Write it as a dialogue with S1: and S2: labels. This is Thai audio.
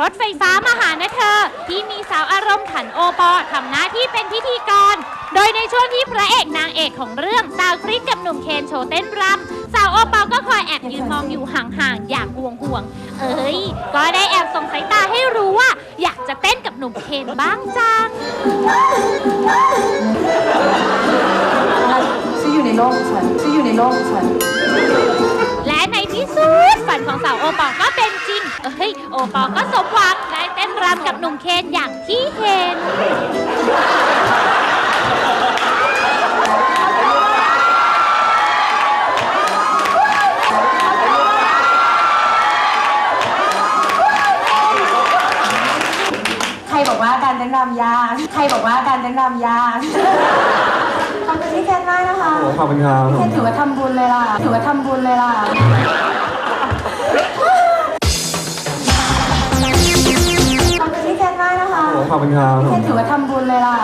S1: รถไฟฟ้ามาหานะเธอ ที่มีสาวอารมณ์ขันโอปอทำหน้าที่เป็นพิธีกร โดยในช่วงที่พระเอกนางเอกของเรื่องสาวคริสกับหนุ่มเคนโชว์เต้นรำสาวโอปอก็คอยแอบยืนมองอยู่ห่างๆอย่างห่วงห่วงๆเอ้ย ก็ได้แอบส่งสายตาให้รู้ว่า อยากจะเต้นกับหนุ่มเคนบ้างจัง
S2: ฉันอยู่ในโลกของฉันฉันอยู่ในโลกของฉัน
S1: และในที่สุดฝันของสาวโอปอลก็ เป็นจริงเอ้ย โอปอลก็สมหวังได้เต้นรำกับหนุ่มเคนอย่างที่เห็น
S2: ใครบอกว่าการเต้นรำยาก ใครบอกว่าการเต้นรำยาก ขอบคุณพี่เคนมากนะคะ
S3: โอ้ขอบคุณครับ
S2: พี่เคนถือว่าทำบุญเลยล่ะ ถือว่าทำบุญเลยล่ะ
S3: ขอบคุณครับ
S2: พี่เคนถือว่าทำบุญเลยล่ะ